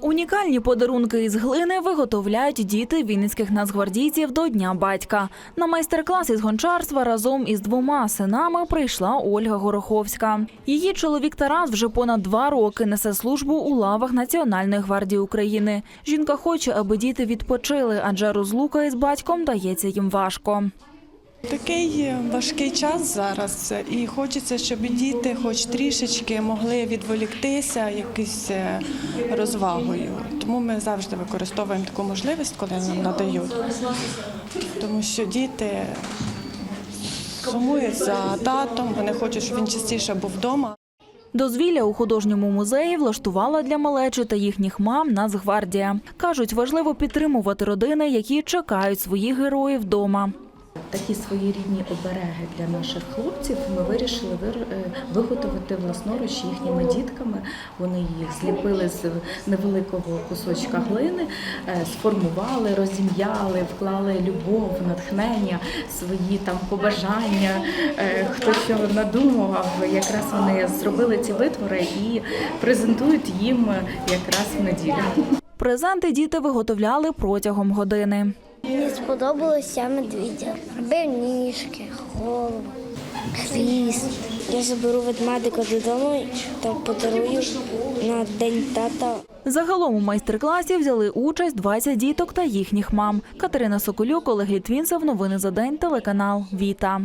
Унікальні подарунки із глини виготовляють діти вінницьких нацгвардійців до Дня батька. На майстер-клас із гончарства разом із двома синами прийшла Ольга Гороховська. Її чоловік Тарас вже понад два роки несе службу у лавах Національної гвардії України. Жінка хоче, аби діти відпочили, адже розлука із батьком дається їм важко. Такий е, важкий час зараз, і хочеться, щоб діти, хоч трішечки, могли відволіктися якоюсь е, розвагою. Тому ми завжди використовуємо таку можливість, коли нам надають. Тому що діти сумують за татом, вони хочуть, щоб він частіше був вдома. Дозвілля у художньому музеї влаштувала для малечі та їхніх мам Нацгвардія. Кажуть, важливо підтримувати родини, які чекають своїх героїв вдома. Такі своєрідні обереги для наших хлопців ми вирішили вир- е, виготовити власноруч їхніми дітками. Вони їх зліпили з невеликого кусочка глини, е, сформували, розім'яли, вклали любов, натхнення, свої там побажання. е, Хто що надумував, якраз вони зробили ці витвори і презентують їм якраз в неділю. Презенти діти виготовляли протягом години. Мені сподобалося медвідя. Робив ніжки, голову, хвіст. Я заберу ведмедика додому та подарую на день тата. Загалом у майстер-класі взяли участь 20 діток та їхніх мам. Катерина Соколюк, Олег Літвінцев. Новини за день. Телеканал Віта.